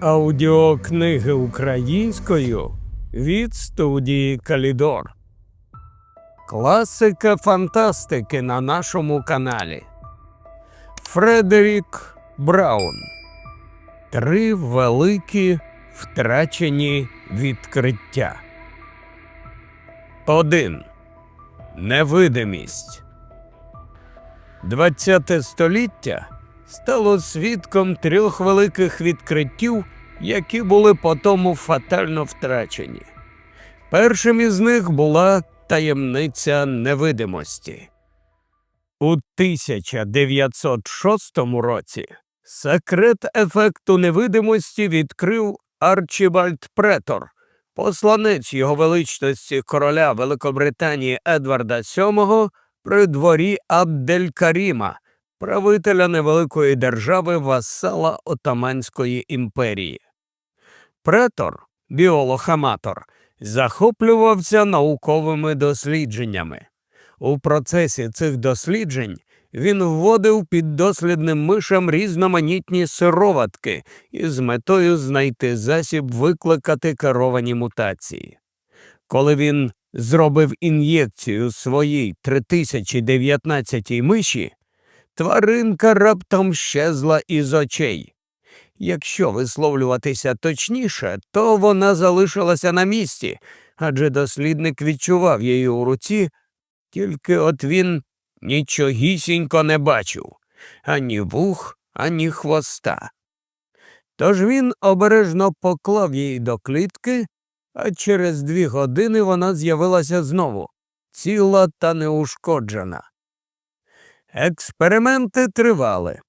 Аудіокниги українською від студії Калідор. Класика фантастики на нашому каналі. Фредерік Браун. Три великі втрачені відкриття. 1. Невидимість. ХХ століття стало свідком трьох великих відкриттів, які були потому фатально втрачені. Першим із них була таємниця невидимості. У 1906 році секрет ефекту невидимості відкрив Арчібальд Претор, посланець його величності короля Великобританії Едварда VII при дворі Абделькаріма, правителя невеликої держави васала Отаманської імперії. Претор, біолог-аматор, захоплювався науковими дослідженнями. У процесі цих досліджень він вводив під дослідним мишам різноманітні сироватки із метою знайти засіб викликати керовані мутації. Коли він зробив ін'єкцію своїй 3019 миші, тваринка раптом щезла із очей. Якщо висловлюватися точніше, то вона залишилася на місці, адже дослідник відчував її у руці, тільки от він нічогісінько не бачив ані вух, ані хвоста. Тож він обережно поклав її до клітки, а через дві години вона з'явилася знову, ціла та неушкоджена. Експерименти тривали.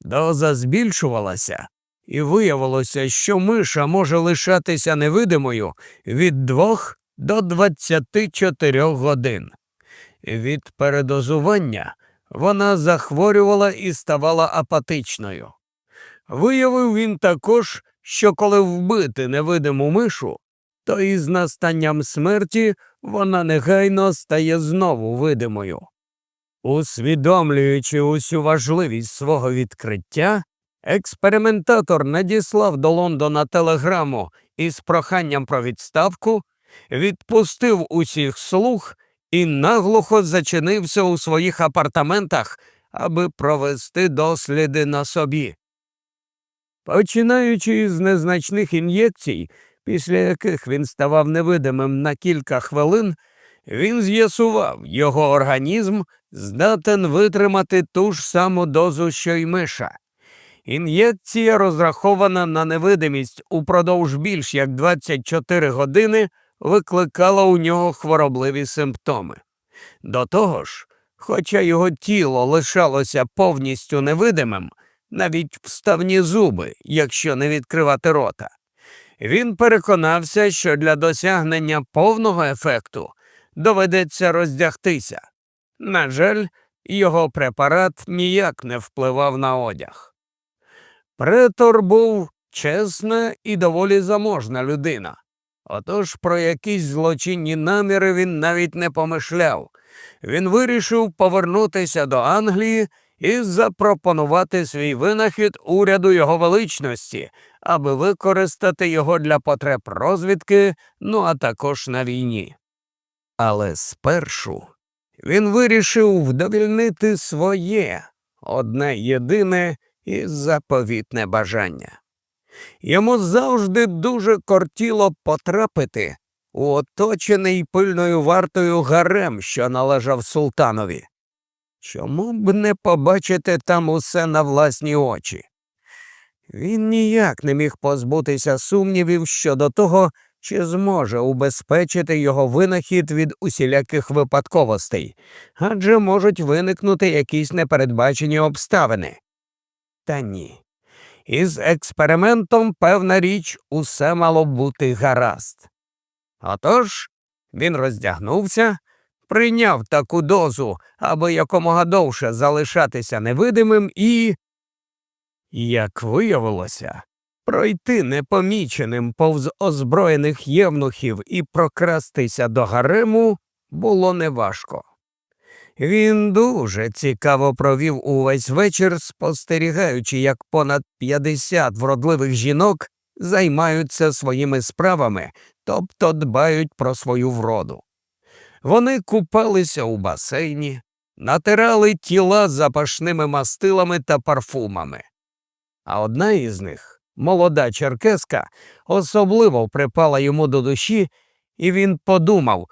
Доза збільшувалася, і виявилося, що миша може лишатися невидимою від 2 до 24 годин. Від передозування вона захворювала і ставала апатичною. Виявив він також, що коли вбити невидиму мишу, то із настанням смерті вона негайно стає знову видимою. Усвідомлюючи усю важливість свого відкриття, експериментатор надіслав до Лондона телеграму із проханням про відставку, відпустив усіх слуг і наглухо зачинився у своїх апартаментах, аби провести досліди на собі. Починаючи з незначних ін'єкцій, після яких він ставав невидимим на кілька хвилин, він з'ясував, його організм здатен витримати ту ж саму дозу, що й миша. Ін'єкція, розрахована на невидимість упродовж більш як 24 години, викликала у нього хворобливі симптоми. До того ж, хоча його тіло лишалося повністю невидимим, навіть вставні зуби, якщо не відкривати рота, він переконався, що для досягнення повного ефекту доведеться роздягтися. На жаль, його препарат ніяк не впливав на одяг. Претор був чесна і доволі заможна людина. Отож про якісь злочинні наміри він навіть не помишляв. Він вирішив повернутися до Англії і запропонувати свій винахід уряду його величності, аби використати його для потреб розвідки, ну а також на війні. Але спершу він вирішив вдовільнити своє одне єдине і заповітне бажання. Йому завжди дуже кортіло потрапити у оточений пильною вартою гарем, що належав султанові. Чому б не побачити там усе на власні очі? Він ніяк не міг позбутися сумнівів щодо того, чи зможе убезпечити його винахід від усіляких випадковостей, адже можуть виникнути якісь непередбачені обставини. Та ні. Із експериментом, певна річ, усе мало бути гаразд. Отож він роздягнувся, прийняв таку дозу, аби якомога довше залишатися невидимим, і, як виявилося, пройти непоміченим повз озброєних євнухів і прокрастися до гарему було неважко. Він дуже цікаво провів увесь вечір, спостерігаючи, як понад 50 вродливих жінок займаються своїми справами, тобто дбають про свою вроду. Вони купалися у басейні, натирали тіла запашними мастилами та парфумами. А одна із них, молода черкеска, особливо припала йому до душі, і він подумав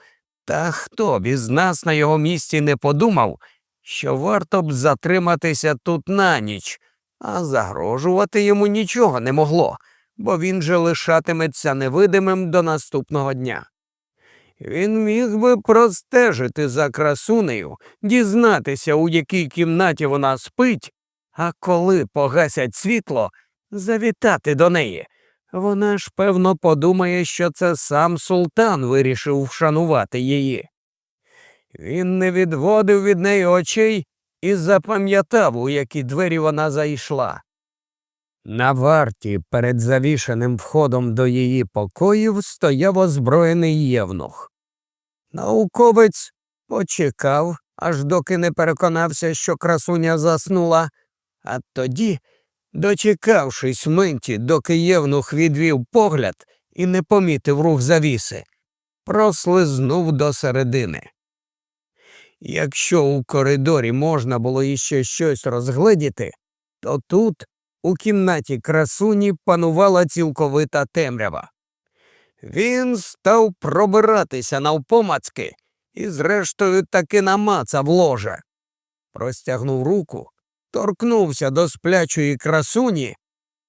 та хто б із нас на його місці не подумав, що варто б затриматися тут на ніч, а загрожувати йому нічого не могло, бо він же лишатиметься невидимим до наступного дня. Він міг би простежити за красунею, дізнатися, у якій кімнаті вона спить, а коли погасять світло, завітати до неї. Вона ж, певно, подумає, що це сам султан вирішив вшанувати її. Він не відводив від неї очей і запам'ятав, у які двері вона зайшла. На варті перед завішеним входом до її покоїв стояв озброєний євнух. Науковець почекав, аж доки не переконався, що красуня заснула, а тоді, дочекавшись миті, доки євнух відвів погляд і не помітив рух завіси, прослизнув до середини. Якщо у коридорі можна було іще щось розгледіти, то тут, у кімнаті красуні, панувала цілковита темрява. Він став пробиратися навпомацки і, зрештою, таки намацав ложе. Простягнув руку, торкнувся до сплячої красуні,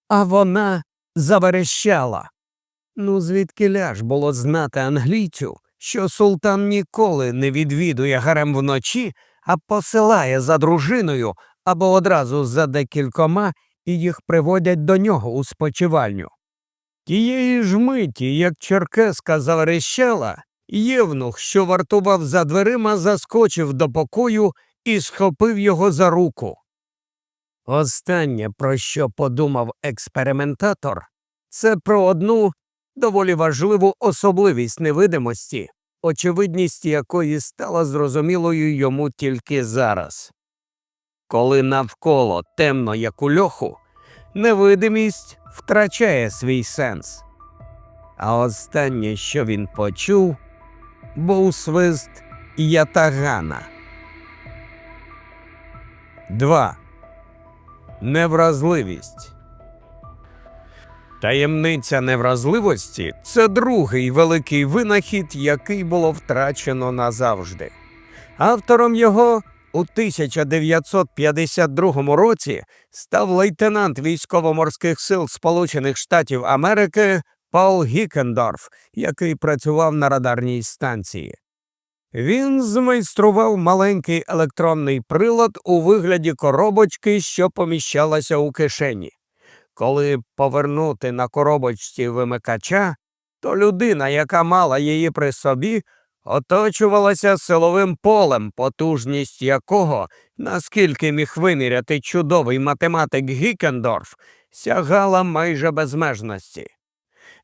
а вона заверещала. Ну, звідки ляж було знати англійцю, що султан ніколи не відвідує гарем вночі, а посилає за дружиною або одразу за декількома і їх приводять до нього у спочивальню. Тієї ж миті, як черкеска заверещала, євнух, що вартував за дверима, заскочив до покою і схопив його за руку. Останнє, про що подумав експериментатор, це про одну доволі важливу особливість невидимості, очевидність якої стала зрозумілою йому тільки зараз. Коли навколо темно, як у льоху, невидимість втрачає свій сенс. А останнє, що він почув, був свист ятагана. 2. Невразливість. Таємниця невразливості це другий великий винахід, який було втрачено назавжди. Автором його у 1952 році став лейтенант військово-морських сил Сполучених Штатів Америки Пол Гікендорф, який працював на радарній станції. Він змайстрував маленький електронний прилад у вигляді коробочки, що поміщалася у кишені. Коли повернути на коробочці вимикача, то людина, яка мала її при собі, оточувалася силовим полем, потужність якого, наскільки міг виміряти чудовий математик Гікендорф, сягала майже безмежності.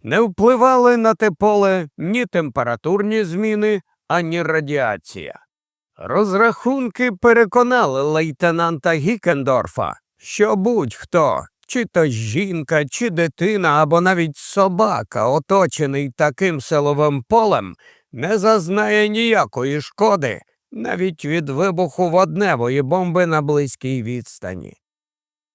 Не впливали на те поле ні температурні зміни, ані радіація. Розрахунки переконали лейтенанта Гікендорфа, що будь-хто, чи то жінка, чи дитина, або навіть собака, оточений таким силовим полем, не зазнає ніякої шкоди навіть від вибуху водневої бомби на близькій відстані.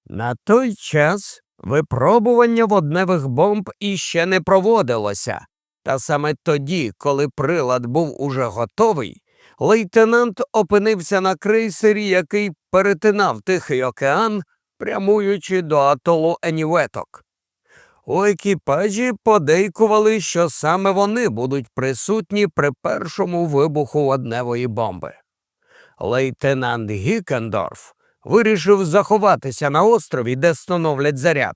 На той час випробування водневих бомб іще не проводилося, та саме тоді, коли прилад був уже готовий, лейтенант опинився на крейсері, який перетинав Тихий океан, прямуючи до атолу Еніветок. У екіпажі подейкували, що саме вони будуть присутні при першому вибуху водневої бомби. Лейтенант Гікендорф вирішив заховатися на острові, де становлять заряд,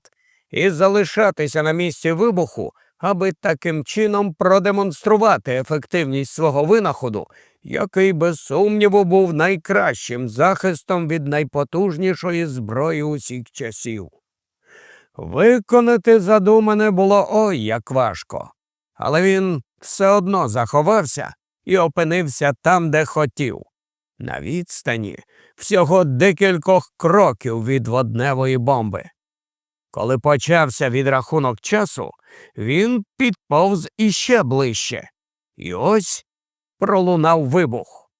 і залишатися на місці вибуху, аби таким чином продемонструвати ефективність свого винаходу, який, без сумніву, був найкращим захистом від найпотужнішої зброї усіх часів. Виконати задумане було ой як важко, але він все одно заховався і опинився там, де хотів, на відстані всього декількох кроків від водневої бомби. Коли почався відрахунок часу, він підповз іще ближче. І ось пролунав вибух.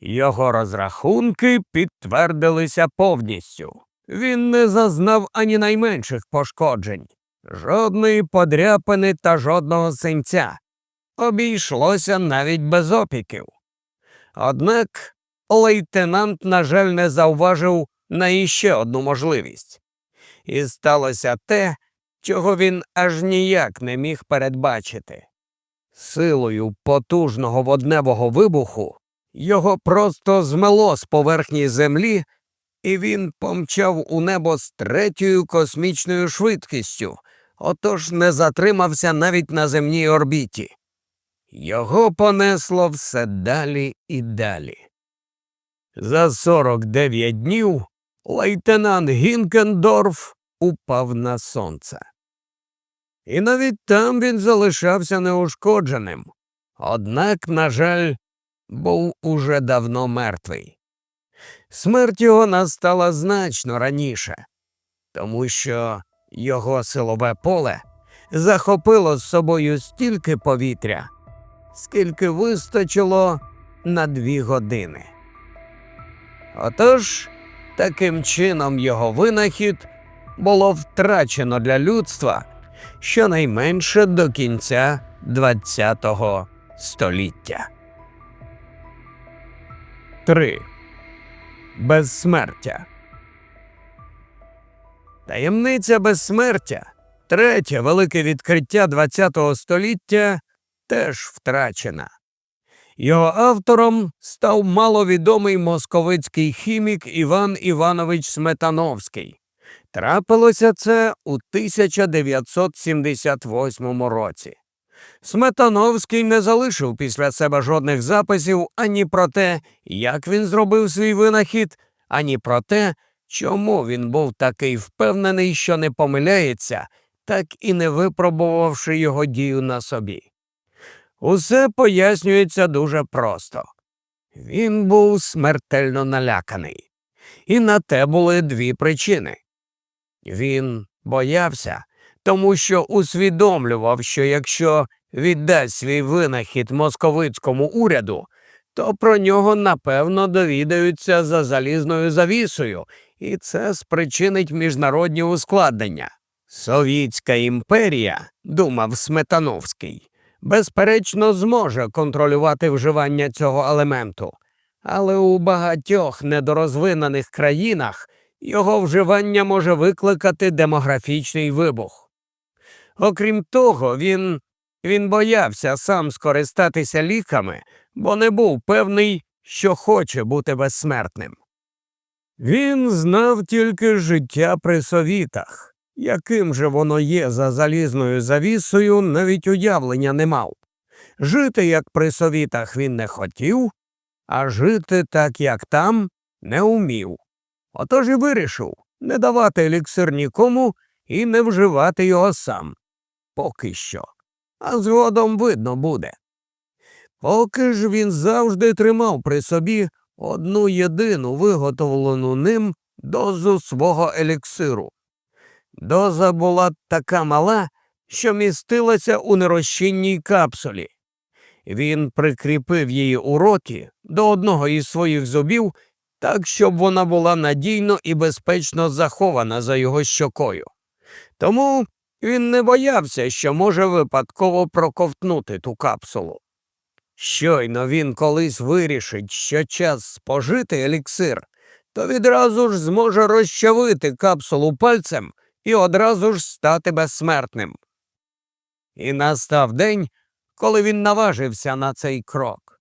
Його розрахунки підтвердилися повністю. Він не зазнав ані найменших пошкоджень, жодної подряпини та жодного синця. Обійшлося навіть без опіків. Однак лейтенант, на жаль, не зауважив на іще одну можливість. І сталося те, чого він аж ніяк не міг передбачити. Силою потужного водневого вибуху його просто змело з поверхні землі, і він помчав у небо з третьою космічною швидкістю, отож не затримався навіть на земній орбіті. Його понесло все далі і далі. За 49 днів лейтенант Гінкендорф упав на сонце. І навіть там він залишався неушкодженим. Однак, на жаль, був уже давно мертвий. Смерть його настала значно раніше, тому що його силове поле захопило з собою стільки повітря, скільки вистачило на дві години. Отож, таким чином його винахід було втрачено для людства щонайменше до кінця ХХ століття. 3. Безсмертя. Таємниця безсмертя, третє велике відкриття ХХ століття, теж втрачена. Його автором став маловідомий московицький хімік Іван Іванович Сметановський. Трапилося це у 1978 році. Сметановський не залишив після себе жодних записів ані про те, як він зробив свій винахід, ані про те, чому він був такий впевнений, що не помиляється, так і не випробувавши його дію на собі. Усе пояснюється дуже просто. Він був смертельно наляканий, і на те були дві причини. Він боявся, тому що усвідомлював, що якщо віддасть свій винахід московицькому уряду, то про нього напевно довідаються за залізною завісою, і це спричинить міжнародні ускладнення. Совітська імперія, думав Сметановський, безперечно, зможе контролювати вживання цього елементу, але у багатьох недорозвинених країнах його вживання може викликати демографічний вибух. Окрім того, він, він боявся сам скористатися ліками, бо не був певний, що хоче бути безсмертним. Він знав тільки життя при совітах яким же воно є за залізною завісою, навіть уявлення не мав. Жити, як при совітах, він не хотів, а жити так, як там, не умів. Отож і вирішив не давати еліксир нікому і не вживати його сам. Поки що. А згодом видно буде. Поки ж він завжди тримав при собі одну єдину виготовлену ним дозу свого еліксиру. Доза була така мала, що містилася у нерозчинній капсулі. Він прикріпив її у роті до одного із своїх зубів, так, щоб вона була надійно і безпечно захована за його щокою. Тому він не боявся, що може випадково проковтнути ту капсулу. Щойно він колись вирішить, що час спожити еліксир, то відразу ж зможе розчавити капсулу пальцем і одразу ж стати безсмертним. І настав день, коли він наважився на цей крок.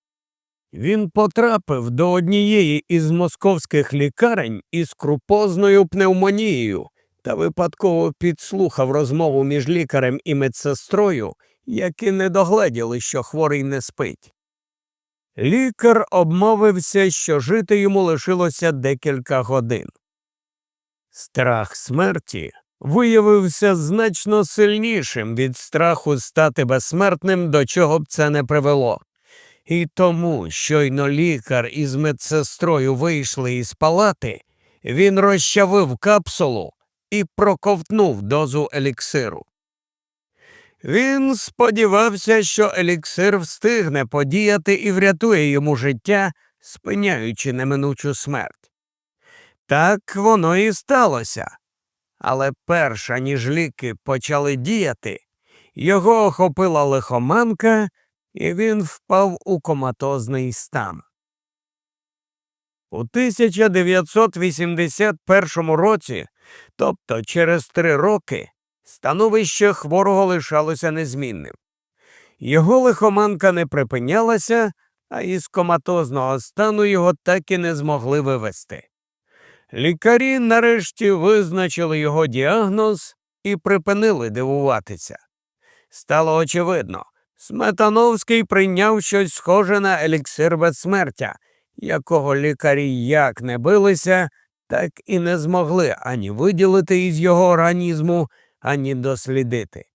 Він потрапив до однієї із московських лікарень із крупозною пневмонією та випадково підслухав розмову між лікарем і медсестрою, які не догледіли, що хворий не спить. Лікар обмовився, що жити йому лишилося декілька годин. Страх смерті виявився значно сильнішим від страху стати безсмертним, до чого б це не привело. І тому, щойно лікар із медсестрою вийшли із палати, він розчавив капсулу і проковтнув дозу еліксиру. Він сподівався, що еліксир встигне подіяти і врятує йому життя, спиняючи неминучу смерть. Так воно і сталося. Але перша ніж ліки почали діяти, його охопила лихоманка, і він впав у коматозний стан. У 1981 році, тобто через три роки, становище хворого лишалося незмінним. Його лихоманка не припинялася, а із коматозного стану його так і не змогли вивести. Лікарі нарешті визначили його діагноз і припинили дивуватися. Стало очевидно, Сметановський прийняв щось схоже на еліксир безсмертя, якого лікарі як не билися, так і не змогли ані виділити із його організму, ані дослідити.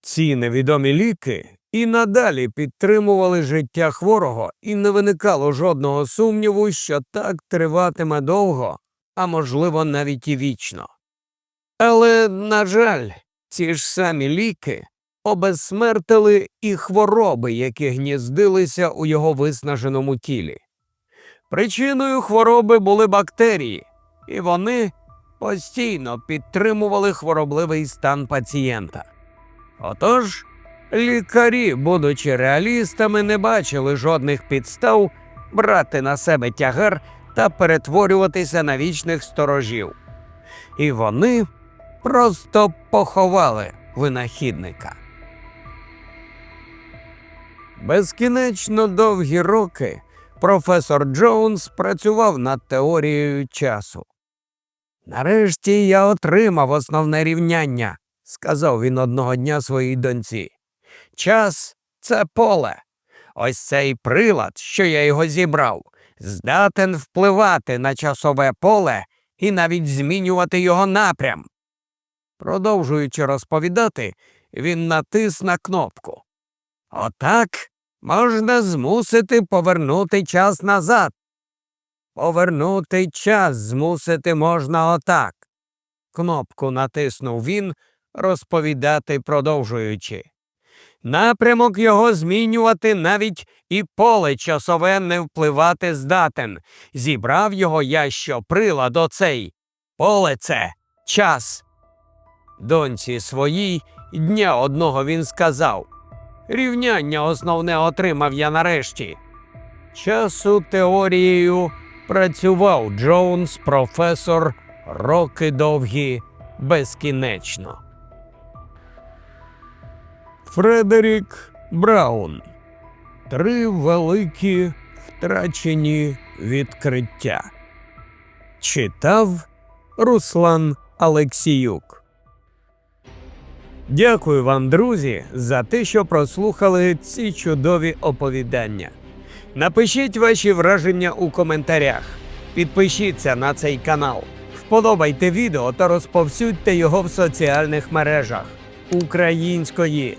Ці невідомі ліки і надалі підтримували життя хворого, і не виникало жодного сумніву, що так триватиме довго, а можливо, навіть і вічно. Але, на жаль, ці ж самі ліки обезсмертили і хвороби, які гніздилися у його виснаженому тілі. Причиною хвороби були бактерії, і вони постійно підтримували хворобливий стан пацієнта. Отож, лікарі, будучи реалістами, не бачили жодних підстав брати на себе тягар та перетворюватися на вічних сторожів. І вони просто поховали винахідника. Безкінечно довгі роки професор Джонс працював над теорією часу. Нарешті я отримав основне рівняння, сказав він одного дня своїй доньці. Час це поле. Ось цей прилад, що я його зібрав, здатен впливати на часове поле і навіть змінювати його напрям. Продовжуючи розповідати, він натис на кнопку. Отак можна змусити повернути час назад. Повернути час змусити можна отак. Кнопку натиснув він, розповідати продовжуючи. Напрямок його змінювати навіть і поле часове не впливати здатен. Зібрав його я що прилад оцей. Поле це час. Доньці своїй дня одного він сказав Рівняння основне отримав я нарешті. Часу теорією працював Джонс, професор, роки довгі, безкінечно. Фредерік Браун. Три великі втрачені відкриття. Читав Руслан Алексіюк. Дякую вам, друзі, за те, що прослухали ці чудові оповідання. Напишіть ваші враження у коментарях. Підпишіться на цей канал, вподобайте відео та розповсюдьте його в соціальних мережах. Української